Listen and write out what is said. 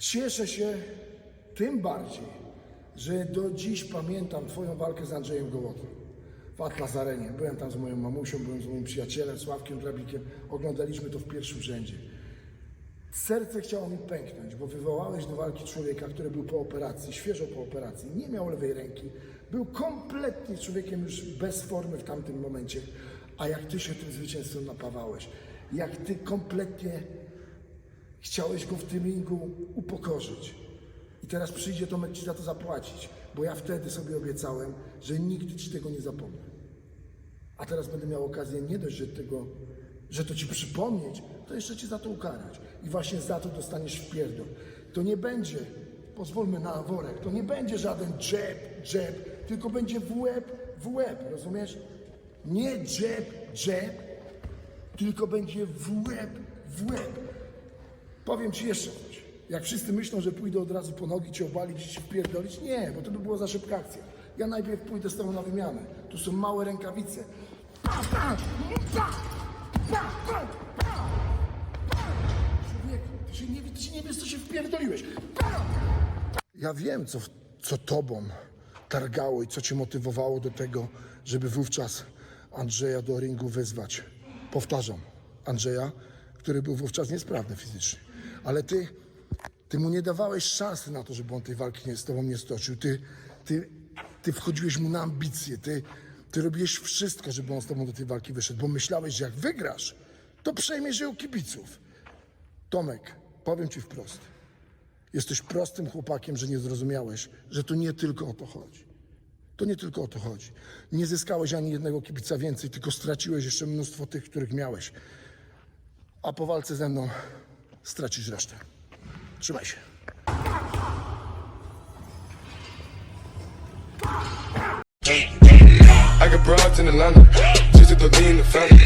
Cieszę się tym bardziej, że do dziś pamiętam Twoją walkę z Andrzejem Gołotą w Atlas Arenie. Byłem tam z moją mamusią, byłem z moim przyjacielem Sławkiem Drabikiem. Oglądaliśmy to w pierwszym rzędzie. Serce chciało mi pęknąć, bo wywołałeś do walki człowieka, który był po operacji, świeżo po operacji, nie miał lewej ręki, był kompletnie człowiekiem już bez formy w tamtym momencie, a jak ty się tym zwycięstwem napawałeś, jak ty kompletnie chciałeś go w tym ringu upokorzyć. I teraz przyjdzie Tomek ci za to zapłacić, bo ja wtedy sobie obiecałem, że nigdy ci tego nie zapomnę. A teraz będę miał okazję nie dość, że, tego, że to ci przypomnieć, to jeszcze cię za to ukarać. I właśnie za to dostaniesz w pierdol. To nie będzie, pozwólmy na worek, to nie będzie żaden jab, jab, tylko będzie w łeb, w łeb, rozumiesz? Nie jab, jab, tylko będzie w łeb, w łeb. Powiem ci jeszcze coś. Jak wszyscy myślą, że pójdę od razu po nogi, cię obalić i cię wpierdolić, nie, bo to by było za szybka akcja. Ja najpierw pójdę z tobą na wymianę. Tu są małe rękawice. Pa, pa, pa, pa, pa, pa. Człowieku, ty się nie, ty się nie wiesz, co się wpierdoliłeś. Pa. Ja wiem, co, co tobą targało i co cię motywowało do tego, żeby wówczas Andrzeja do ringu wezwać. Powtarzam, Andrzeja, który był wówczas niesprawny fizycznie. Ale ty, ty mu nie dawałeś szansy na to, żeby on tej walki nie, z tobą nie stoczył. Ty, ty, ty wchodziłeś mu na ambicje. Ty, ty robiłeś wszystko, żeby on z tobą do tej walki wyszedł, bo myślałeś, że jak wygrasz, to przejmiesz ją kibiców. Tomek, powiem ci wprost. Jesteś prostym chłopakiem, że nie zrozumiałeś, że to nie tylko o to chodzi. To nie tylko o to chodzi. Nie zyskałeś ani jednego kibica więcej, tylko straciłeś jeszcze mnóstwo tych, których miałeś. A po walce ze mną stracisz resztę. Trzymaj się. I got broads in Atlanta, just to in the family.